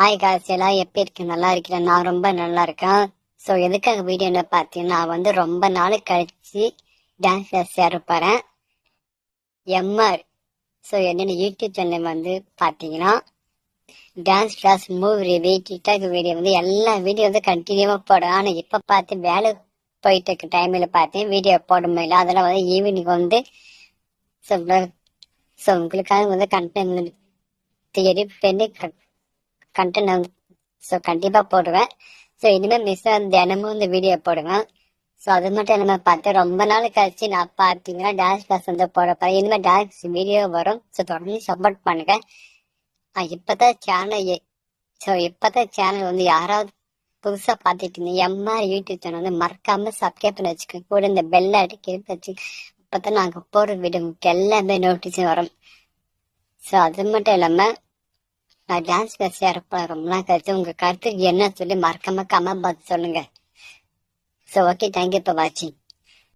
Hi காசு எல்லாம் எப்படி இருக்கு நல்லா இருக்கிறேன் நான் ரொம்ப நல்லா இருக்கேன். ஸோ எதுக்காக வீடியோன்னு பார்த்தீங்கன்னா நான் வந்து ரொம்ப நாள் கழிச்சு டான்ஸ் கிளாஸ் சேர போகிறேன் எம்ஆர் ஸோ என்னோட யூடியூப் சேனல் வந்து பார்த்தீங்கன்னா dance class movie review TikTok video வந்து எல்லா வீடியோ வந்து கண்டினியூவாக போடுவேன் ஆனால் இப்போ பார்த்து வேலை போயிட்டு இருக்க டைமில் பார்த்தேன் வீடியோ போட முடியல அதெல்லாம் வந்து ஈவினிங் வந்து ஸோ ஸோ உங்களுக்காக வந்து கண்டென்ட் தேடி பண்ணி கண்டென்ட் வந்து ஸோ கண்டிப்பாக போடுவேன் ஸோ இனிமேல் மிஸ் தினமும் இந்த வீடியோ போடுவேன். ஸோ அது மட்டும் இல்லாமல் பார்த்து ரொம்ப நாள் கழிச்சு நான் பார்த்தீங்கன்னா டான்ஸ் கிளாஸ் வந்து போட போகிறேன் இனிமேல் டான்ஸ் வீடியோ வரும். ஸோ தொடர்ந்து சப்போர்ட் பண்ணுங்க. இப்போ தான் சேனல் ஸோ இப்போ தான் சேனல் வந்து யாராவது புதுசாக பார்த்துட்டு இருந்தீங்க எம்ஆர் யூடியூப் சேனல் வந்து மறக்காமல் சப்ஸ்கிரைப் பண்ணி வச்சுக்கோங்க. கூட இந்த பெல் அடிக்க வச்சு இப்போ தான் நாங்கள் போகிற வீடு எல்லாமே நோட்டீஸும் வரும். ஸோ அது மட்டும் இல்லாமல் நான் டான்ஸ் கிளாஸ் இறப்ப ரொம்ப நாள் கழிச்சு உங்கள் கருத்துக்கு என்ன சொல்லி மறக்காம கமெண்ட் பார்த்து சொல்லுங்க. ஸோ ஓகே தேங்க்யூ இப்போ வாட்சிங்